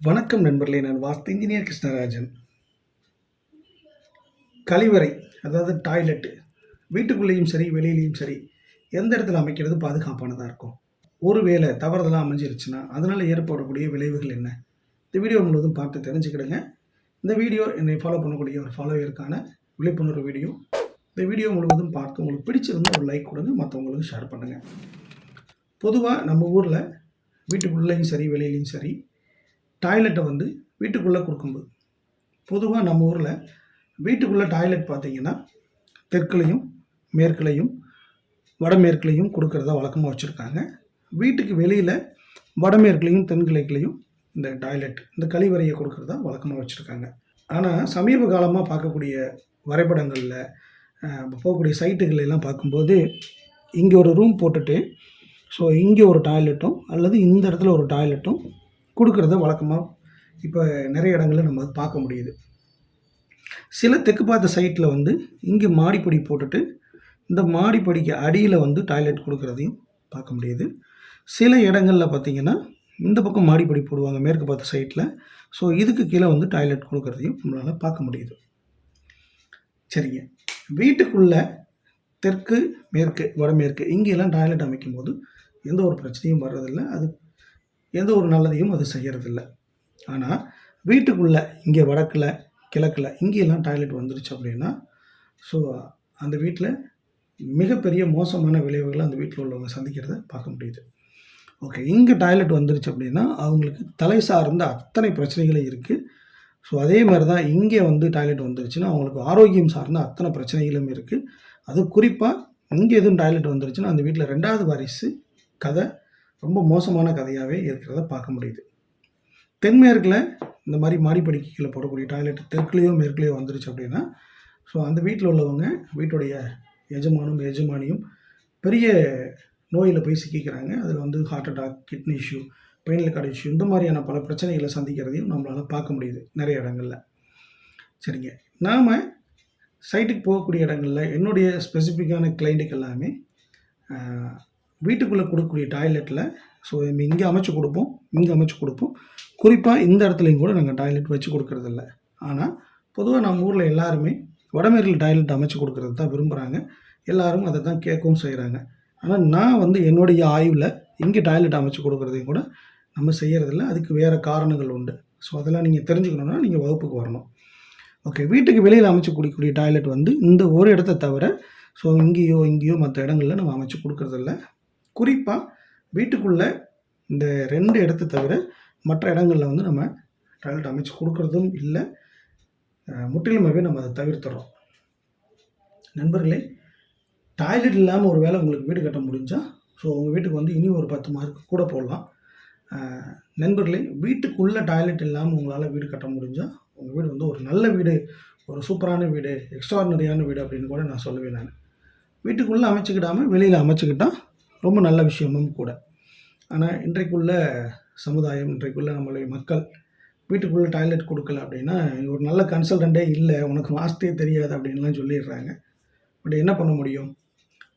வணக்கம் நண்பர்களே நான் வாஸ்து இன்ஜினியர் கிருஷ்ணராஜன். கழிவறை அதாவது டாய்லெட்டு வீட்டுக்குள்ளேயும் சரி வெளியிலையும் சரி எந்த இடத்துல அமைக்கிறது பாதுகாப்பானதாக இருக்கும்? ஒருவேளை தவறுதலாக அமைஞ்சிருச்சுன்னா அதனால் ஏற்படக்கூடிய விளைவுகள் என்ன? இந்த வீடியோ முழுவதும் பார்த்து தெரிஞ்சுக்கிடுங்க. இந்த வீடியோ என்னை ஃபாலோ பண்ணக்கூடிய ஒரு ஃபாலோவருக்கான விழிப்புணர்வு வீடியோ இந்த வீடியோ முழுவதும் பார்த்து உங்களுக்கு பிடிச்சிருந்தால் ஒரு லைக் கொடுங்க மற்றவங்களுக்கு ஷேர் பண்ணுங்கள் பொதுவாக நம்ம ஊரில் வீட்டுக்குள்ளேயும் சரி வெளியிலையும் சரி டாய்லெட்டை வந்து வீட்டுக்குள்ளே கொடுக்கும்போது பொதுவாக நம்ம ஊரில் வீட்டுக்குள்ளே டாய்லெட் பார்த்திங்கன்னா தெற்குலையும் மேற்குலையும் வடமேற்குலையும் கொடுக்குறதா வழக்கமாக வச்சுருக்காங்க. வீட்டுக்கு வெளியில் வடமேற்குலையும் தென்கிழக்குலையும் இந்த டாய்லெட் இந்த கழிவறையை கொடுக்குறதா வழக்கமாக வச்சுருக்காங்க. ஆனால் சமீப காலமாக பார்க்கக்கூடிய வரைபடங்களில் போகக்கூடிய சைட்டுகள் எல்லாம் பார்க்கும்போது இங்கே ஒரு ரூம் போட்டுட்டு ஸோ இங்கே ஒரு டாய்லெட்டும் அல்லது இந்த இடத்துல ஒரு டாய்லெட்டும் கொடுக்கறத வழக்கமாக இப்போ நிறைய இடங்களில் நம்ம பார்க்க முடியுது. சில தெற்கு பார்த்த சைட்டில் வந்து இங்கே மாடிப்படி போட்டுட்டு இந்த மாடிப்படிக்கு அடியில் வந்து டாய்லெட் கொடுக்குறதையும் பார்க்க முடியுது. சில இடங்களில் பார்த்தீங்கன்னா இந்த பக்கம் மாடிப்படி போடுவாங்க மேற்கு பார்த்த சைட்டில் ஸோ இதுக்கு கீழே வந்து டாய்லெட் கொடுக்குறதையும் நம்மளால் பார்க்க முடியுது. சரிங்க. வீட்டுக்குள்ளே தெற்கு மேற்கு வடமேற்கு இங்கெல்லாம் டாய்லெட் அமைக்கும்போது எந்த ஒரு பிரச்சனையும் வர்றதில்லை. அது எந்த ஒரு நல்லதையும் அது செய்யறதில்ல. ஆனால் வீட்டுக்குள்ளே இங்கே வடக்கில் கிழக்கில் இங்கெல்லாம் டாய்லெட் வந்துருச்சு அப்படின்னா ஸோ அந்த வீட்டில் மிகப்பெரிய மோசமான விளைவுகளை அந்த வீட்டில் உள்ளவங்க சந்திக்கிறத பார்க்க முடியுது. ஓகே இங்கே டாய்லெட் வந்துருச்சு அப்படின்னா அவங்களுக்கு தலை சார்ந்த அத்தனை பிரச்சனைகளும் இருக்குது ஸோ அதே மாதிரி தான் இங்கே வந்து டாய்லெட் வந்துருச்சுன்னா அவங்களுக்கு ஆரோக்கியம் சார்ந்த அத்தனை பிரச்சனைகளும் இருக்குது அது குறிப்பாக இங்கே எதுவும் டாய்லெட் வந்துருச்சுன்னா அந்த வீட்டில் ரெண்டாவது வாரிசு கதை ரொம்ப மோசமான கதையாகவே இருக்கிறத பார்க்க முடியுது. தென்மேற்கில் இந்த மாதிரி மாடிப்படிக்கு கீழே போடக்கூடிய டாய்லெட் தெற்குலேயோ மேற்குலேயோ வந்துருச்சு அப்படின்னா ஸோ அந்த வீட்டில் உள்ளவங்க வீட்டுடைய எஜமானும் எஜமானியும் பெரிய நோயில் போய் சிக்கிக்கிறாங்க. அதில் வந்து heart attack kidney issue spinal cord issue இந்த மாதிரியான பல பிரச்சனைகளை சந்திக்கிறதையும் நம்மளால் பார்க்க முடியுது நிறைய இடங்களில். சரிங்க. நாம் சைட்டுக்கு போகக்கூடிய இடங்களில் என்னுடைய ஸ்பெசிஃபிக்கான கிளைண்ட்டுக்கு எல்லாமே வீட்டுக்குள்ளே கொடுக்கக்கூடிய டாய்லெட்டில் ஸோ இங்கே அமைச்சு கொடுப்போம் இங்கே அமைச்சு கொடுப்போம். குறிப்பாக இந்த இடத்துலையும் கூட நாங்கள் டாய்லெட் வச்சு கொடுக்கறதில்ல. ஆனால் பொதுவாக நம்ம ஊரில் எல்லாருமே வடமேரில் டாய்லெட் அமைச்சு கொடுக்கறது தான் விரும்புகிறாங்க எல்லாரும் அதை தான் கேட்கவும் செய்கிறாங்க ஆனால் நான் வந்து என்னுடைய ஆய்வில் இங்கே டாய்லெட் அமைச்சு கொடுக்குறதையும் கூட நம்ம செய்கிறதில்ல அதுக்கு வேறு காரணங்கள் உண்டு. ஸோ அதெல்லாம் நீங்கள் தெரிஞ்சுக்கணுன்னா நீங்கள் வகுப்புக்கு வரணும். ஓகே வீட்டுக்கு வெளியில் அமைச்சு கொடுக்கக்கூடிய டாய்லெட் வந்து இந்த ஒரு இடத்த தவிர ஸோ இங்கேயோ இங்கேயோ மற்ற இடங்களில் நம்ம அமைச்சு கொடுக்குறதில்ல. குறிப்பாக வீட்டுக்குள்ளே இந்த ரெண்டு இடத்த தவிர மற்ற இடங்களில் வந்து நம்ம டாய்லெட் அமைச்சு கொடுக்கறதும் இல்லை. முற்றிலுமாகவே நம்ம அதை தவிர்த்துறோம். நண்பர்களே டாய்லெட் இல்லாமல் ஒரு வேளை உங்களுக்கு வீடு கட்ட முடிஞ்சால் ஸோ உங்கள் வீட்டுக்கு வந்து இனி ஒரு பத்து மார்க் கூட போடலாம். நண்பர்களே வீட்டுக்குள்ளே டாய்லெட் இல்லாமல் உங்களால் வீடு கட்ட முடிஞ்சால் உங்கள் வீடு வந்து ஒரு நல்ல வீடு ஒரு சூப்பரான வீடு எக்ஸ்ட்ராடினரியான வீடு அப்படின்னு கூட நான் சொல்லுவேன் நான். வீட்டுக்குள்ளே அமைச்சிக்கிடாமல் வெளியில் அமைச்சிக்கிட்டால் ரொம்ப நல்ல விஷயமும் கூட. ஆனால் இன்றைக்குள்ள சமுதாயம் இன்றைக்குள்ள நம்மளுடைய மக்கள் வீட்டுக்குள்ளே டாய்லெட் கொடுக்கல அப்படின்னா ஒரு நல்ல கன்சல்டண்ட்டே இல்லை உனக்கு வாஸ்தே தெரியாது அப்படின்லாம் சொல்லிடுறாங்க. பட் என்ன பண்ண முடியும்?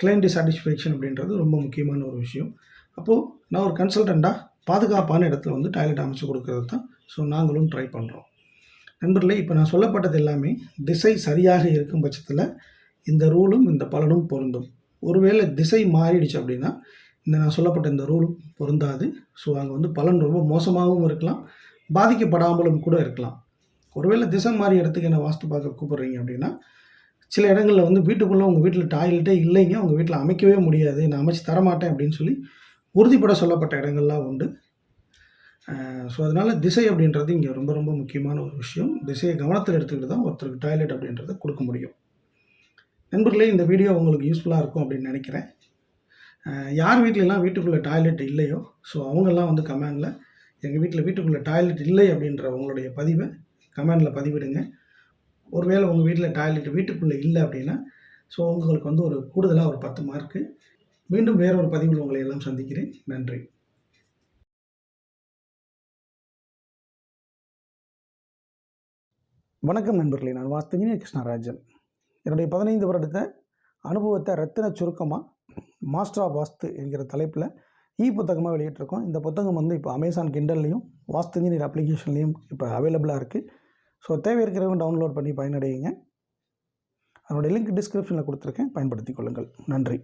கிளைண்ட் சாட்டிஸ்ஃபேக்ஷன் அப்படின்றது ரொம்ப முக்கியமான ஒரு விஷயம். அப்போது நான் ஒரு கன்சல்டண்ட்டாக பாதுகாப்பான இடத்துல வந்து டாய்லெட் அமைச்சு கொடுக்கறது தான் ஸோ நாங்களும் ட்ரை பண்ணுறோம் நண்பர்களே இப்போ நான் சொல்லப்பட்டது எல்லாமே திசை சரியாக இருக்கும் பட்சத்தில் இந்த ரூலும் இந்த பலனும் பொருந்தும். ஒருவேளை திசை மாறிடுச்சு அப்படின்னா இந்த நான் சொல்லப்பட்ட இந்த ரூலும் பொருந்தாது. ஸோ அங்கே வந்து பலன் ரொம்ப மோசமாகவும் இருக்கலாம். பாதிக்கப்படாமலும் கூட இருக்கலாம். ஒருவேளை திசை மாறி இடத்துக்கு என்ன வாஸ்து பார்க்க கூப்பிட்றீங்க அப்படின்னா சில இடங்களில் வந்து வீட்டுக்குள்ளே உங்கள் வீட்டில் டாய்லெட்டே இல்லைங்க. உங்கள் வீட்டில் அமைக்கவே முடியாது. நான் அமைச்சு தரமாட்டேன் அப்படின்னு சொல்லி உறுதிப்பட சொல்லப்பட்ட இடங்கள்லாம் உண்டு. ஸோ அதனால் திசை அப்படின்றது இங்கே ரொம்ப ரொம்ப முக்கியமான ஒரு விஷயம். திசையை கவனத்தில் எடுத்துக்கிட்டு தான் ஒருத்தருக்கு டாய்லெட் அப்படின்றத கொடுக்க முடியும். நண்பர்களே இந்த வீடியோ உங்களுக்கு யூஸ்ஃபுல்லாக இருக்கும் அப்படின்னு நினைக்கிறேன். யார் வீட்டிலலாம் வீட்டுக்குள்ளே டாய்லெட் இல்லையோ ஸோ அவங்கெல்லாம் வந்து கமெண்டில் எங்கள் வீட்டில் வீட்டுக்குள்ளே டாய்லெட் இல்லை அப்படின்ற உங்களுடைய பதிவை கமெண்டில் பதிவிடுங்க. ஒருவேளை உங்கள் வீட்டில் டாய்லெட் வீட்டுக்குள்ளே இல்லை அப்படின்னா ஸோ உங்களுக்கு வந்து ஒரு கூடுதலாக ஒரு பத்து மார்க்கு மீண்டும் வேறொரு பதிவில் உங்களை எல்லாம் சந்திக்கிறேன். நன்றி. வணக்கம் நண்பர்களே நான் வாஸ்துங்கினி கிருஷ்ணராஜன் என்னுடைய பதினைந்து வருடத்தை அனுபவத்தை ரத்தின சுருக்கமாக மாஸ்டர் ஆஃப் வாஸ்து என்கிற தலைப்பில் இ புத்தகமாக வெளியிட்டிருக்கோம். இந்த புத்தகம் வந்து இப்போ அமேசான் கிண்டல்லையும் வாஸ்து இன்ஜினியர் அப்ளிகேஷன்லேயும் இப்போ அவைலபிளாக இருக்குது ஸோ தேவை இருக்கிறவங்க டவுன்லோட் பண்ணி பயனடையுங்க. அதனுடைய லிங்க் டிஸ்கிரிப்ஷனில் கொடுத்துருக்கேன். பயன்படுத்தி கொள்ளுங்கள். நன்றி.